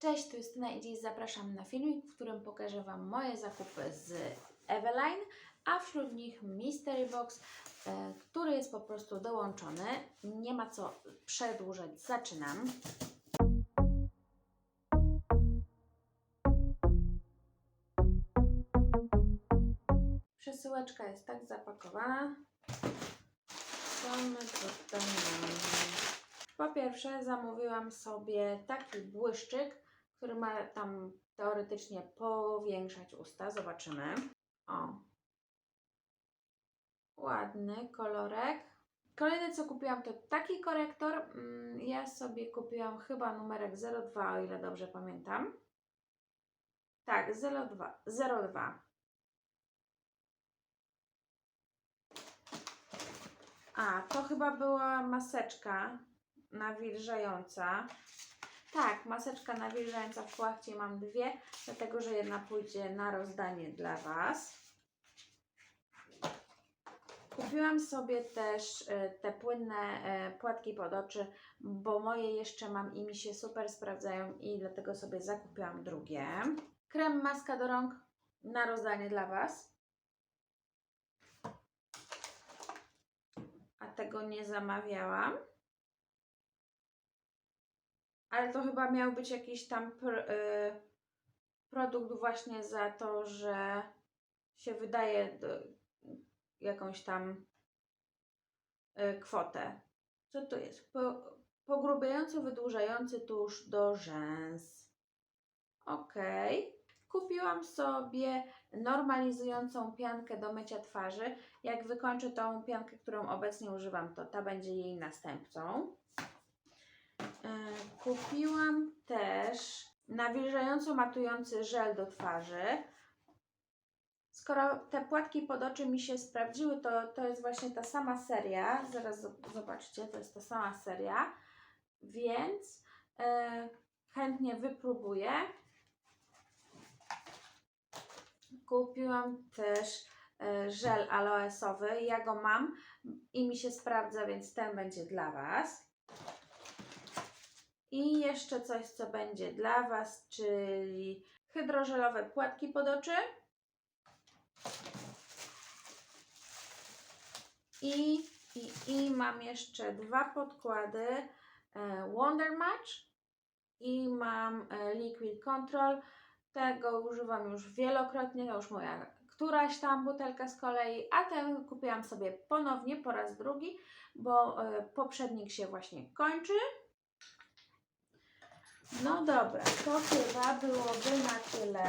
Cześć, tu Justyna i dziś zapraszam na filmik, w którym pokażę Wam moje zakupy z Eveline, a wśród nich Mystery Box, e, który jest po prostu dołączony. Nie ma co przedłużać, zaczynam. Przesyłeczka jest tak zapakowana. Co my tutaj mamy? Po pierwsze zamówiłam sobie taki błyszczyk, który ma tam teoretycznie powiększać usta. Zobaczymy. O. Ładny kolorek. Kolejne co kupiłam to taki korektor. Mm, Ja sobie kupiłam chyba numerek 02, o ile dobrze pamiętam. Tak, 02. 02. A, to chyba była maseczka nawilżająca. Tak, maseczka nawilżająca w płachcie mam dwie, dlatego że jedna pójdzie na rozdanie dla Was. Kupiłam sobie też e, te płynne e, płatki pod oczy, bo moje jeszcze mam i mi się super sprawdzają i dlatego sobie zakupiłam drugie. Krem maska do rąk na rozdanie dla Was. A tego nie zamawiałam. Ale to chyba miał być jakiś tam pr, y, produkt właśnie za to, że się wydaje do, jakąś tam y, kwotę. Co to jest? Po, wydłużający tusz do rzęs. Ok. Kupiłam sobie normalizującą piankę do mycia twarzy. Jak wykończę tą piankę, którą obecnie używam, to ta będzie jej następcą. E, Kupiłam też nawilżająco matujący żel do twarzy. Skoro te płatki pod oczy mi się sprawdziły, to, to jest właśnie ta sama seria. Zaraz zob- zobaczcie, to jest ta sama seria. Więc e, chętnie wypróbuję. Kupiłam też e, żel aloesowy. Ja go mam i mi się sprawdza, więc ten będzie dla Was. Jeszcze coś, co będzie dla Was, czyli hydrożelowe płatki pod oczy. I, i, i mam jeszcze dwa podkłady e, Wonder Match i mam e, Liquid Control. Tego używam już wielokrotnie, to już moja któraś tam butelka z kolei, a ten kupiłam sobie ponownie po raz drugi, bo e, poprzednik się właśnie kończy. No dobra, to chyba byłoby na tyle.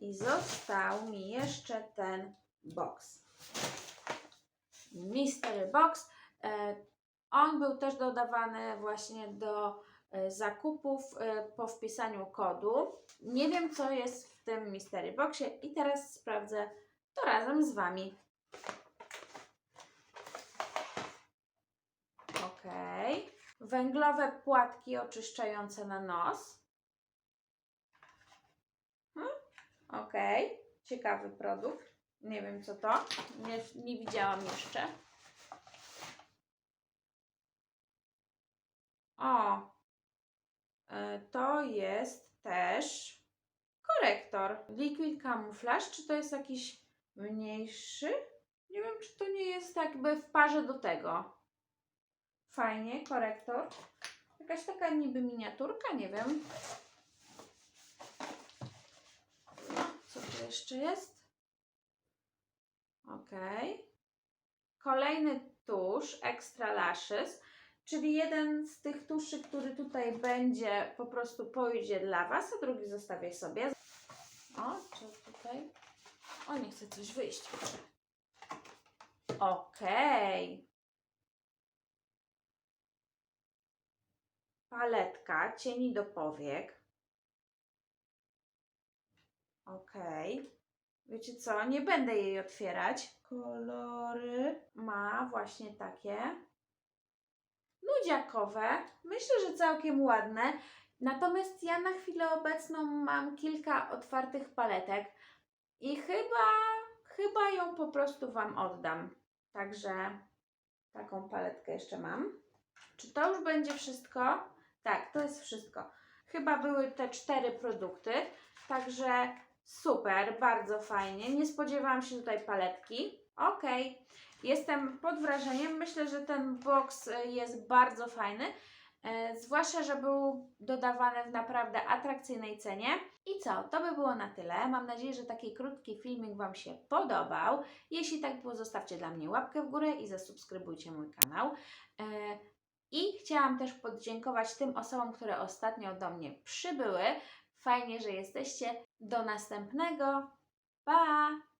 I został mi jeszcze ten box. Mystery Box. E, On był też dodawany właśnie do e, zakupów e, po wpisaniu kodu. Nie wiem, co jest w tym Mystery Boxie i teraz sprawdzę to razem z Wami. Ok. Węglowe płatki oczyszczające na nos. Hmm? Ok. Ciekawy produkt. Nie wiem, co to. Nie, nie widziałam jeszcze. O, e, to jest też korektor. Liquid Camouflage. Czy to jest jakiś mniejszy? Nie wiem, czy to nie jest jakby w parze do tego. Fajnie, korektor. Jakaś taka niby miniaturka, nie wiem. No, co tu jeszcze jest? Ok. Kolejny tusz Extra Lashes, czyli jeden z tych tuszy, który tutaj będzie po prostu pójdzie dla Was, a drugi zostawię sobie. O, co tutaj? O, nie chce coś wyjść. Ok. Paletka cieni do powiek. Ok. Wiecie co? Nie będę jej otwierać. Kolory ma właśnie takie nudziakowe. Myślę, że całkiem ładne. Natomiast ja na chwilę obecną mam kilka otwartych paletek i chyba, chyba ją po prostu Wam oddam. Także taką paletkę jeszcze mam. Czy to już będzie wszystko? Tak, to jest wszystko. chyba były te cztery produkty, także super, bardzo fajnie. Nie spodziewałam się tutaj paletki. Okej, jestem pod wrażeniem. Myślę, że ten box e, jest bardzo fajny. E, zwłaszcza, że był dodawany w naprawdę atrakcyjnej cenie. I co? To by było na tyle. Mam nadzieję, że taki krótki filmik Wam się podobał. Jeśli tak było, zostawcie dla mnie łapkę w górę i zasubskrybujcie mój kanał. I chciałam też podziękować tym osobom, które ostatnio do mnie przybyły. Fajnie, że jesteście. Do następnego. Pa!